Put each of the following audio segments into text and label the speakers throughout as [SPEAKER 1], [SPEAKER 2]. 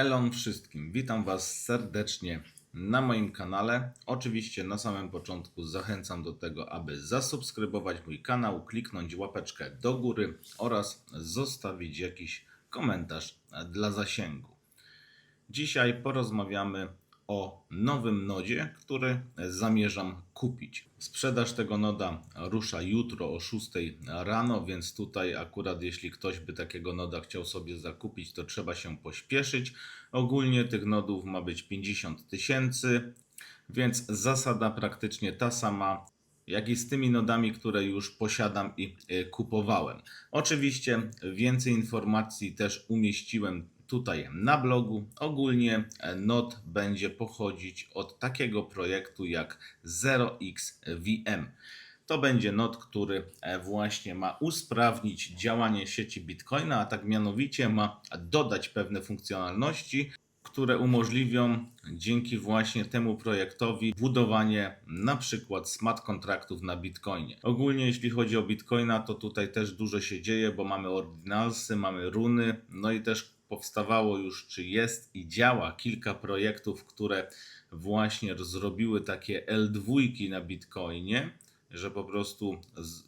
[SPEAKER 1] Elon wszystkim. Witam Was serdecznie na moim kanale. Oczywiście na samym początku zachęcam do tego, aby zasubskrybować mój kanał, kliknąć łapeczkę do góry oraz zostawić jakiś komentarz dla zasięgu. Dzisiaj porozmawiamy o nowym nodzie, który zamierzam kupić. Sprzedaż tego noda rusza jutro o 6 rano, więc tutaj akurat jeśli ktoś by takiego noda chciał sobie zakupić, to trzeba się pośpieszyć. Ogólnie tych nodów ma być 50 tysięcy, więc zasada praktycznie ta sama jak i z tymi nodami, które już posiadam i y, kupowałem. Oczywiście więcej informacji też umieściłem tutaj na blogu. Ogólnie e, nod będzie pochodzić od takiego projektu jak 0xVM. To będzie nod, który e, właśnie ma usprawnić działanie sieci Bitcoina, a tak mianowicie ma dodać pewne funkcjonalności, które umożliwią dzięki właśnie temu projektowi budowanie na przykład smart kontraktów na Bitcoinie. Ogólnie jeśli chodzi o Bitcoina, to tutaj też dużo się dzieje, bo mamy ordinalsy, mamy runy, no i też powstawało już, czy jest i działa kilka projektów, które właśnie zrobiły takie L2 na Bitcoinie, że po prostu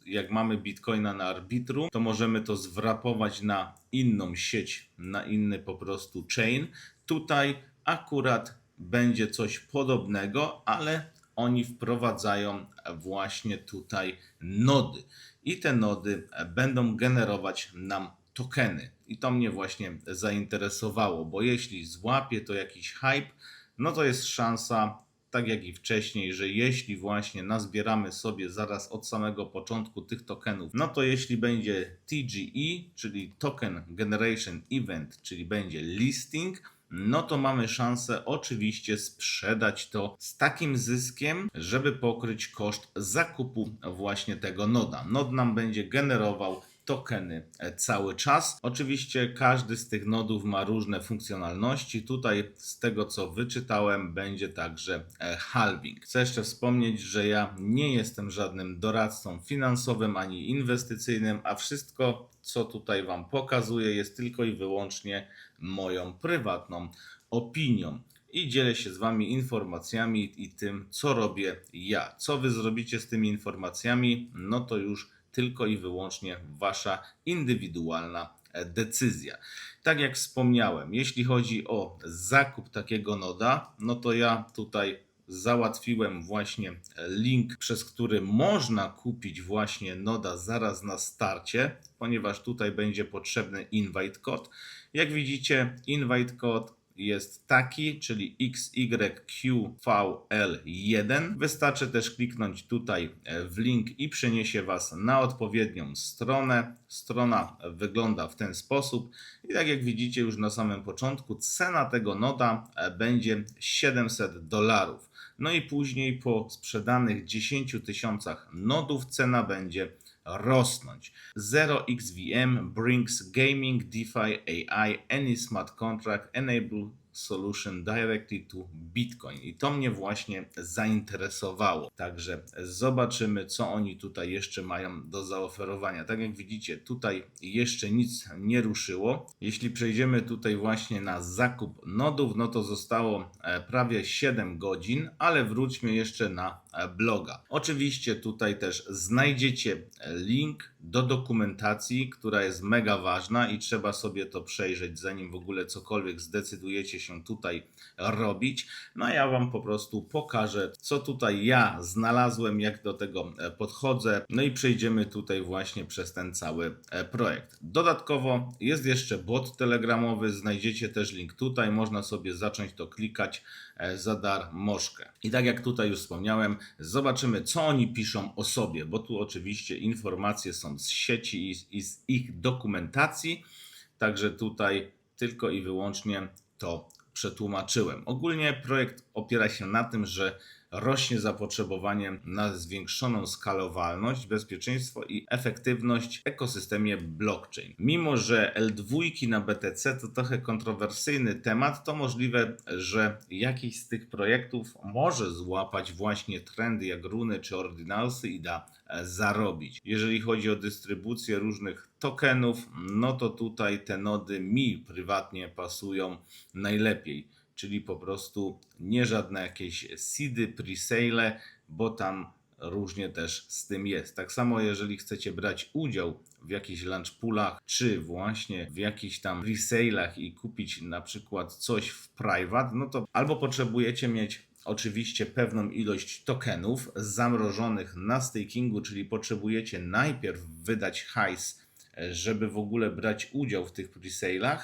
[SPEAKER 1] jak mamy Bitcoina na arbitrum, to możemy to zwrapować na inną sieć, na inny po prostu chain. Tutaj akurat będzie coś podobnego, ale oni wprowadzają właśnie tutaj nody. I te nody będą generować nam tokeny. I to mnie właśnie zainteresowało, bo jeśli złapie to jakiś hype, no to jest szansa, tak jak i wcześniej, że jeśli właśnie nazbieramy sobie zaraz od samego początku tych tokenów, no to jeśli będzie TGE, czyli Token Generation Event, czyli będzie listing, no to mamy szansę oczywiście sprzedać to z takim zyskiem, żeby pokryć koszt zakupu właśnie tego noda. Nod nam będzie generował tokeny e, cały czas. Oczywiście każdy z tych nodów ma różne funkcjonalności. Tutaj z tego co wyczytałem będzie także e, halving. Chcę jeszcze wspomnieć, że ja nie jestem żadnym doradcą finansowym ani inwestycyjnym, a wszystko co tutaj wam pokazuję jest tylko i wyłącznie moją prywatną opinią. I dzielę się z Wami informacjami i tym, co robię ja. Co Wy zrobicie z tymi informacjami, no to już tylko i wyłącznie Wasza indywidualna e, decyzja. Tak jak wspomniałem, jeśli chodzi o zakup takiego noda, no to ja tutaj załatwiłem właśnie link, przez który można kupić właśnie noda zaraz na starcie, ponieważ tutaj będzie potrzebny invite code. Jak widzicie, invite code jest taki, czyli XYQVL1. Wystarczy też kliknąć tutaj e, w link i przeniesie Was na odpowiednią stronę. Strona wygląda w ten sposób i tak jak widzicie już na samym początku, cena tego noda e, będzie 700 dolarów. No i później po sprzedanych 10 tysiącach nodów cena będzie rosnąć. 0xVM brings gaming, DeFi, AI, any smart contract, enable solution directly to Bitcoin. I to mnie właśnie zainteresowało. Także zobaczymy, co oni tutaj jeszcze mają do zaoferowania. Tak jak widzicie, tutaj jeszcze nic nie ruszyło. Jeśli przejdziemy tutaj właśnie na zakup nodów, no to zostało e, prawie 7 godzin, ale wróćmy jeszcze na bloga. Oczywiście tutaj też znajdziecie e, link do dokumentacji, która jest mega ważna i trzeba sobie to przejrzeć, zanim w ogóle cokolwiek zdecydujecie się tutaj robić. No a ja Wam po prostu pokażę, co tutaj ja znalazłem, jak do tego e, podchodzę. No i przejdziemy tutaj właśnie przez ten cały e, projekt. Dodatkowo jest jeszcze bot telegramowy, znajdziecie też link tutaj, można sobie zacząć to klikać e, za darmożkę. I tak jak tutaj już wspomniałem, zobaczymy, co oni piszą o sobie, bo tu oczywiście informacje są z sieci i z, ich dokumentacji, także tutaj tylko i wyłącznie to przetłumaczyłem. Ogólnie projekt opiera się na tym, że rośnie zapotrzebowanie na zwiększoną skalowalność, bezpieczeństwo i efektywność w ekosystemie blockchain. Mimo, że L2 na BTC to trochę kontrowersyjny temat, to możliwe, że jakiś z tych projektów może złapać właśnie trendy jak runy czy ordinalsy i da e, zarobić. Jeżeli chodzi o dystrybucję różnych tokenów, no to tutaj te nody mi prywatnie pasują najlepiej, czyli po prostu nie żadne jakieś seedy, presale, bo tam różnie też z tym jest. Tak samo jeżeli chcecie brać udział w jakichś launch poolach, czy właśnie w jakichś tam resale'ach i kupić na przykład coś w private, no to albo potrzebujecie mieć oczywiście pewną ilość tokenów zamrożonych na stakingu, czyli potrzebujecie najpierw wydać hajs, żeby w ogóle brać udział w tych presale'ach,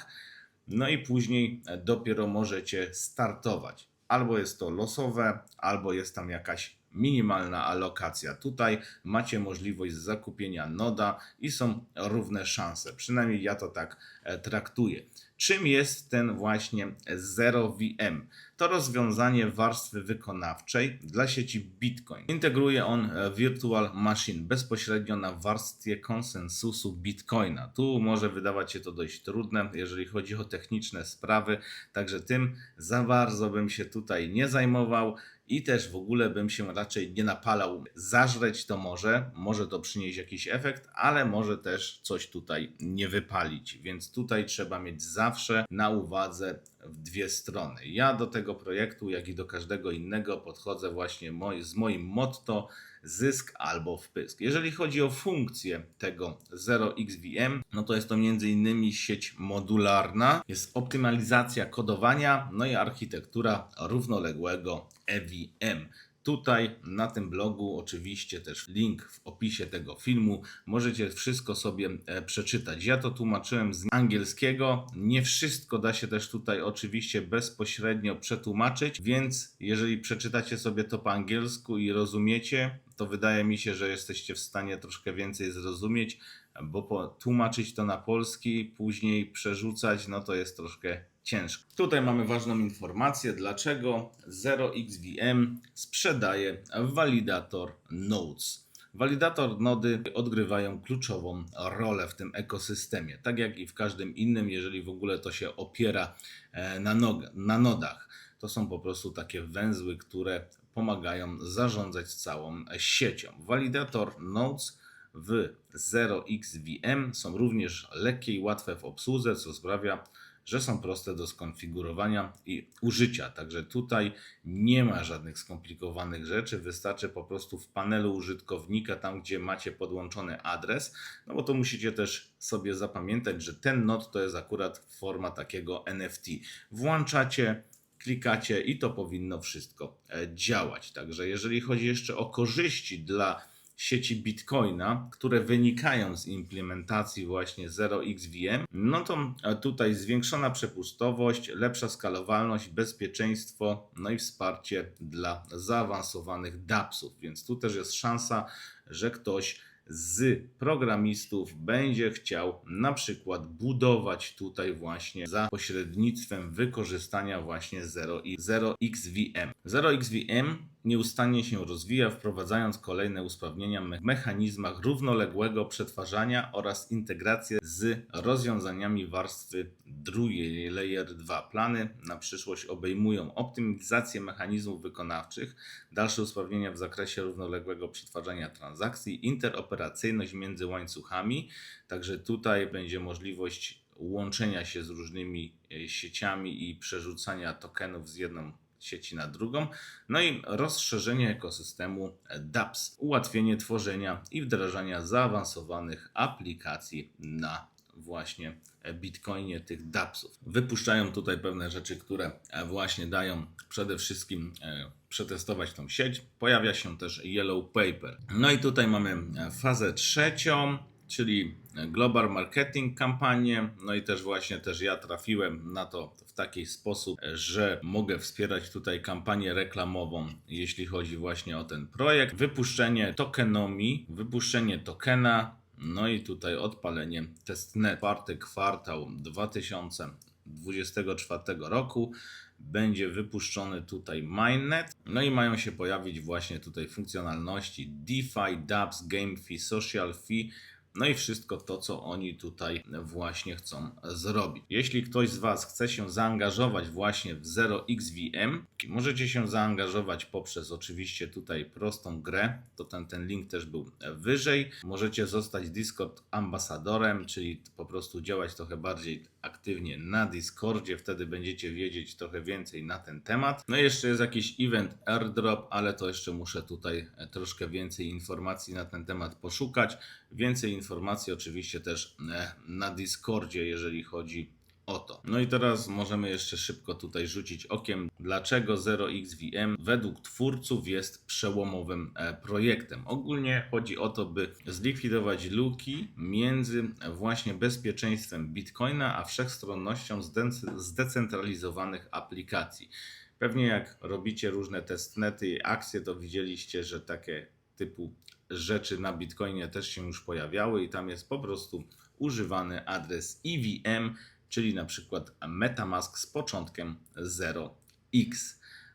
[SPEAKER 1] no i później e, dopiero możecie startować. Albo jest to losowe, albo jest tam jakaś minimalna alokacja. Tutaj macie możliwość zakupienia noda i są równe szanse. Przynajmniej ja to tak e, traktuję. Czym jest ten właśnie Zero VM? To rozwiązanie warstwy wykonawczej dla sieci Bitcoin. Integruje on e, Virtual Machine bezpośrednio na warstwie konsensusu Bitcoina. Tu może wydawać się to dość trudne, jeżeli chodzi o techniczne sprawy, także tym za bardzo bym się tutaj nie zajmował i też w ogóle bym się raczej nie napalał. Zażreć to może, może to przynieść jakiś efekt, ale może też coś tutaj nie wypalić, więc tutaj trzeba mieć zawsze na uwadze w dwie strony. Ja do tego projektu, jak i do każdego innego podchodzę właśnie z moim motto zysk albo wpysk. Jeżeli chodzi o funkcję tego 0xVM, no to jest to m.in. sieć modularna, jest optymalizacja kodowania, no i architektura równoległego EVM. Tutaj na tym blogu, oczywiście też link w opisie tego filmu, możecie wszystko sobie e, przeczytać. Ja to tłumaczyłem z angielskiego. Nie wszystko da się też tutaj oczywiście bezpośrednio przetłumaczyć, więc jeżeli przeczytacie sobie to po angielsku i rozumiecie, to wydaje mi się, że jesteście w stanie troszkę więcej zrozumieć, bo tłumaczyć to na polski, później przerzucać, no to jest troszkę ciężko. Tutaj mamy ważną informację, dlaczego 0xVM sprzedaje walidator Nodes. Walidator nody odgrywają kluczową rolę w tym ekosystemie, tak jak i w każdym innym, jeżeli w ogóle to się opiera e, na, nog- na nodach. To są po prostu takie węzły, które pomagają zarządzać całą siecią. Walidator Nodes w 0xVM są również lekkie i łatwe w obsłudze, co sprawia, że są proste do skonfigurowania i użycia. Także tutaj nie ma żadnych skomplikowanych rzeczy, wystarczy po prostu w panelu użytkownika, tam gdzie macie podłączony adres, no bo to musicie też sobie zapamiętać, że ten node to jest akurat forma takiego NFT. Włączacie, klikacie i to powinno wszystko e, działać. Także jeżeli chodzi jeszcze o korzyści dla sieci Bitcoina, które wynikają z implementacji właśnie 0xVM, no to e, tutaj zwiększona przepustowość, lepsza skalowalność, bezpieczeństwo, no i wsparcie dla zaawansowanych dAppsów, więc tu też jest szansa, że ktoś z programistów będzie chciał na przykład budować tutaj właśnie za pośrednictwem wykorzystania właśnie 0 i 0xVM. 0xVM nieustannie się rozwija, wprowadzając kolejne usprawnienia w mechanizmach równoległego przetwarzania oraz integrację z rozwiązaniami warstwy drugiej Layer 2. Plany na przyszłość obejmują optymalizację mechanizmów wykonawczych, dalsze usprawnienia w zakresie równoległego przetwarzania transakcji, interoperacyjność między łańcuchami, także tutaj będzie możliwość łączenia się z różnymi e, sieciami i przerzucania tokenów z jedną sieci na drugą, no i rozszerzenie ekosystemu dApps, ułatwienie tworzenia i wdrażania zaawansowanych aplikacji na właśnie Bitcoinie tych dAppsów. Wypuszczają tutaj pewne rzeczy, które właśnie dają przede wszystkim e, przetestować tą sieć. Pojawia się też Yellow Paper. No i tutaj mamy fazę trzecią, czyli Global Marketing kampanię. No i też właśnie też ja trafiłem na to w taki sposób, że mogę wspierać tutaj kampanię reklamową, jeśli chodzi właśnie o ten projekt. Wypuszczenie tokenomii, wypuszczenie tokena, no i tutaj odpalenie testnet, czwarty kwartał 2000 2024 roku będzie wypuszczony tutaj mainnet. No i mają się pojawić właśnie tutaj funkcjonalności DeFi, dApps, GameFi, Social Fee. No i wszystko to, co oni tutaj właśnie chcą zrobić. Jeśli ktoś z Was chce się zaangażować właśnie w 0xVM, możecie się zaangażować poprzez oczywiście tutaj prostą grę, to ten, ten link też był wyżej. Możecie zostać Discord ambasadorem, czyli po prostu działać trochę bardziej aktywnie na Discordzie, wtedy będziecie wiedzieć trochę więcej na ten temat. No i jeszcze jest jakiś event airdrop, ale to jeszcze muszę tutaj troszkę więcej informacji na ten temat poszukać. Więcej informacji oczywiście też e, na Discordzie, jeżeli chodzi o to. No i teraz możemy jeszcze szybko tutaj rzucić okiem, dlaczego 0xVM według twórców jest przełomowym e, projektem. Ogólnie chodzi o to, by zlikwidować luki między właśnie bezpieczeństwem Bitcoina a wszechstronnością zde- zdecentralizowanych aplikacji. Pewnie jak robicie różne testnety i akcje, to widzieliście, że takie typu rzeczy na Bitcoinie też się już pojawiały i tam jest po prostu używany adres EVM, czyli na przykład MetaMask z początkiem 0x.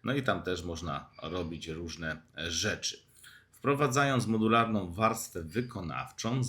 [SPEAKER 1] No i tam też można robić różne rzeczy. Wprowadzając modularną warstwę wykonawczą,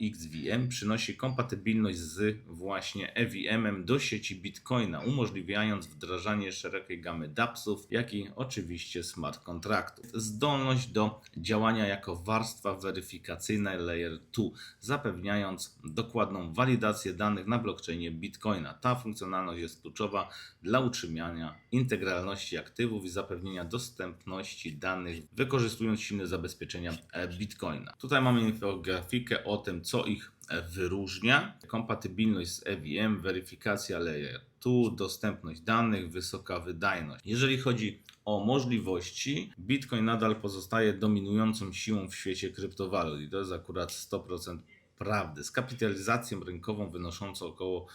[SPEAKER 1] 0xVM przynosi kompatybilność z właśnie EVM-em do sieci Bitcoina, umożliwiając wdrażanie szerokiej gamy dAppsów, jak i oczywiście smart kontraktów. Zdolność do działania jako warstwa weryfikacyjna Layer 2, zapewniając dokładną walidację danych na blockchainie Bitcoina. Ta funkcjonalność jest kluczowa dla utrzymania integralności aktywów i zapewnienia dostępności danych, wykorzystując silne zabezpieczenia Bitcoina. Tutaj mamy infografikę o tym, co ich wyróżnia. Kompatybilność z EVM, weryfikacja Layer 2, dostępność danych, wysoka wydajność. Jeżeli chodzi o możliwości, Bitcoin nadal pozostaje dominującą siłą w świecie kryptowalut i to jest akurat 100% prawdy. Z kapitalizacją rynkową wynoszącą około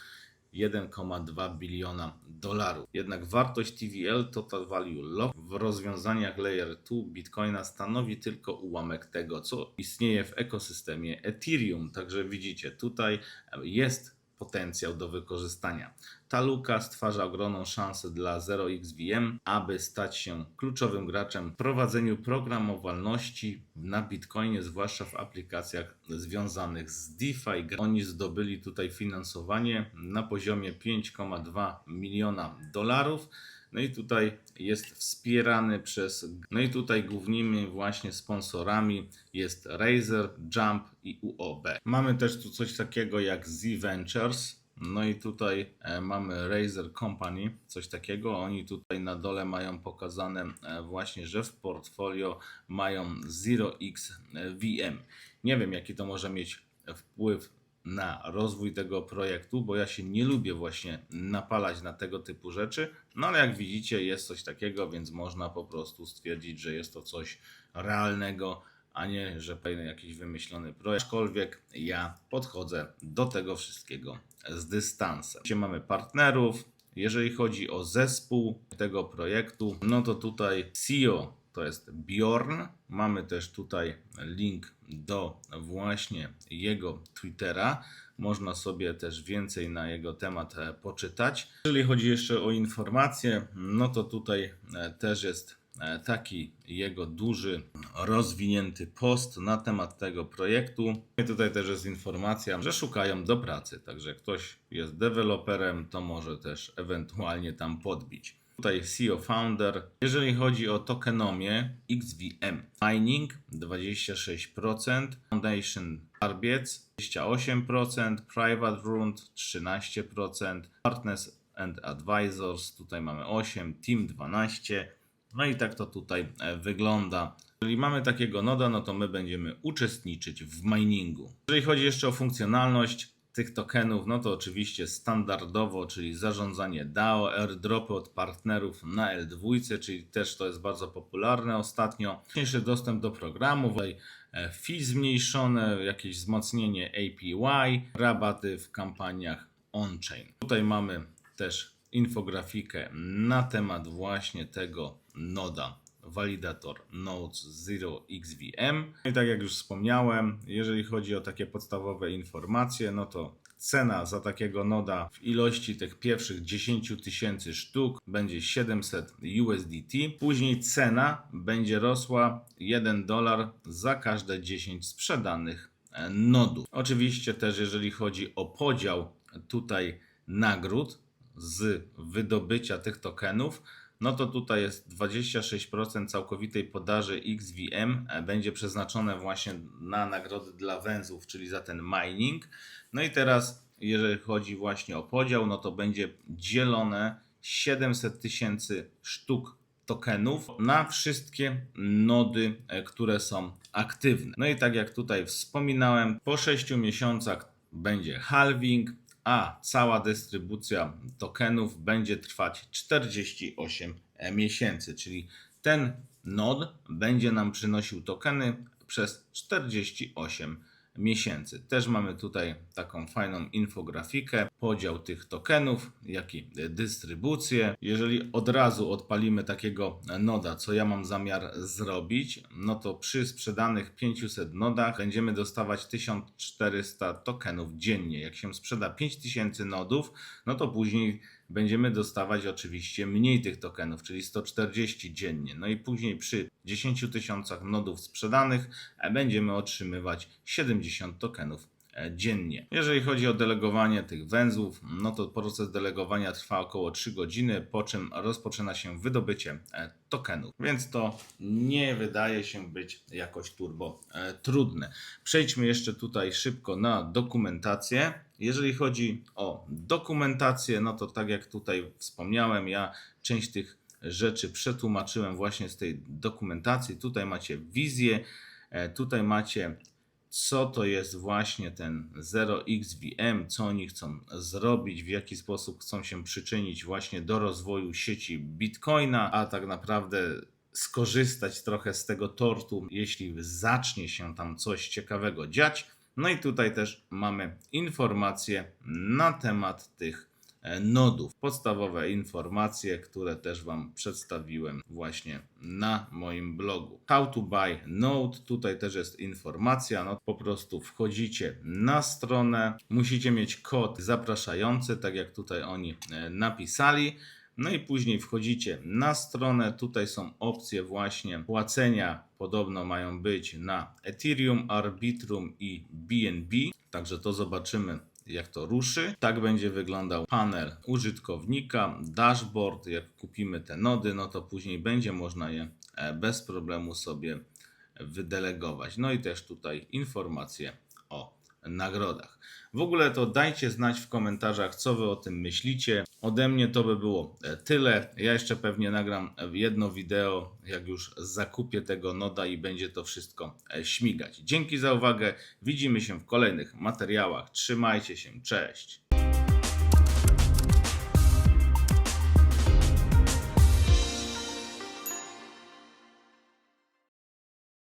[SPEAKER 1] 1,2 biliona dolarów. Jednak wartość TVL Total Value Lock w rozwiązaniach Layer 2 Bitcoina stanowi tylko ułamek tego, co istnieje w ekosystemie Ethereum. Także widzicie, tutaj jest potencjał do wykorzystania. Ta luka stwarza ogromną szansę dla 0xVM, aby stać się kluczowym graczem w prowadzeniu programowalności na Bitcoinie, zwłaszcza w aplikacjach związanych z DeFi. Oni zdobyli tutaj finansowanie na poziomie 5,2 miliona dolarów. No i tutaj jest wspierany przez. No i tutaj głównymi właśnie sponsorami jest Razer, Jump i UOB. Mamy też tu coś takiego jak Z Ventures. No i tutaj e, mamy Razer Company, coś takiego. Oni tutaj na dole mają pokazane e, właśnie, że w portfolio mają 0x VM. Nie wiem, jaki to może mieć wpływ na rozwój tego projektu, bo ja się nie lubię właśnie napalać na tego typu rzeczy. No ale jak widzicie, jest coś takiego, więc można po prostu stwierdzić, że jest to coś realnego, a nie, że pewnie jakiś wymyślony projekt. Aczkolwiek ja podchodzę do tego wszystkiego z dystansem. Gdzie mamy partnerów. Jeżeli chodzi o zespół tego projektu, no to tutaj CEO to jest Bjorn. Mamy też tutaj link do właśnie jego Twittera. Można sobie też więcej na jego temat e, poczytać. Jeżeli chodzi jeszcze o informacje, no to tutaj e, też jest taki jego duży, rozwinięty post na temat tego projektu. I tutaj też jest informacja, że szukają do pracy, także ktoś jest deweloperem, to może też ewentualnie tam podbić. Tutaj CEO Founder. Jeżeli chodzi o tokenomię XVM, mining 26%, Foundation Tarbiec 28%, Private Round 13%, Partners and Advisors tutaj mamy 8, Team 12. No i tak to tutaj e, wygląda. Jeżeli mamy takiego noda, no to my będziemy uczestniczyć w miningu. Jeżeli chodzi jeszcze o funkcjonalność, tych tokenów, no to oczywiście standardowo, czyli zarządzanie DAO, airdropy od partnerów na L2, czyli też to jest bardzo popularne ostatnio. Wcześniejszy dostęp do programu, e, fee zmniejszone, jakieś wzmocnienie APY, rabaty w kampaniach on-chain. Tutaj mamy też infografikę na temat właśnie tego noda walidator Nodes 0xVM. I tak jak już wspomniałem, jeżeli chodzi o takie podstawowe informacje, no to cena za takiego noda w ilości tych pierwszych 10 tysięcy sztuk będzie 700 USDT. Później cena będzie rosła 1 dolar za każde 10 sprzedanych e, nodów. Oczywiście też jeżeli chodzi o podział tutaj nagród z wydobycia tych tokenów, no to tutaj jest 26% całkowitej podaży XVM będzie przeznaczone właśnie na nagrody dla węzłów, czyli za ten mining. No i teraz, jeżeli chodzi właśnie o podział, no to będzie dzielone 700 tysięcy sztuk tokenów na wszystkie nody, e, które są aktywne. No i tak jak tutaj wspominałem, po 6 miesiącach będzie halving, a cała dystrybucja tokenów będzie trwać 48 miesięcy, czyli ten nod będzie nam przynosił tokeny przez 48 miesięcy. Też mamy tutaj taką fajną infografikę, podział tych tokenów, jak i dystrybucję. Jeżeli od razu odpalimy takiego noda, co ja mam zamiar zrobić, no to przy sprzedanych 500 nodach będziemy dostawać 1400 tokenów dziennie. Jak się sprzeda 5000 nodów, no to później będziemy dostawać oczywiście mniej tych tokenów, czyli 140 dziennie. No i później przy 10 tysiącach nodów sprzedanych e, będziemy otrzymywać 70 tokenów e, dziennie. Jeżeli chodzi o delegowanie tych węzłów, no to proces delegowania trwa około 3 godziny, po czym rozpoczyna się wydobycie e, tokenów. Więc to nie wydaje się być jakoś turbo trudne. Przejdźmy jeszcze tutaj szybko na dokumentację. Jeżeli chodzi o dokumentację, no to tak jak tutaj wspomniałem, ja część tych rzeczy przetłumaczyłem właśnie z tej dokumentacji. Tutaj macie wizję, e, tutaj macie co to jest właśnie ten 0xVM, co oni chcą zrobić, w jaki sposób chcą się przyczynić właśnie do rozwoju sieci Bitcoina, a tak naprawdę skorzystać trochę z tego tortu, jeśli zacznie się tam coś ciekawego dziać. No i tutaj też mamy informacje na temat tych nodów. Podstawowe informacje, które też Wam przedstawiłem właśnie na moim blogu. How to buy node, tutaj też jest informacja, no po prostu wchodzicie na stronę, musicie mieć kod zapraszający, tak jak tutaj oni e, napisali. No i później wchodzicie na stronę, tutaj są opcje właśnie płacenia, podobno mają być na Ethereum, Arbitrum i BNB, także to zobaczymy jak to ruszy. Tak będzie wyglądał panel użytkownika, dashboard. Jak kupimy te nody, no to później będzie można je e, bez problemu sobie wydelegować. No i też tutaj informacje o nagrodach. W ogóle to dajcie znać w komentarzach, co wy o tym myślicie. Ode mnie to by było e, tyle. Ja jeszcze pewnie nagram jedno wideo, jak już zakupię tego noda i będzie to wszystko e, śmigać. Dzięki za uwagę. Widzimy się w kolejnych materiałach. Trzymajcie się. Cześć.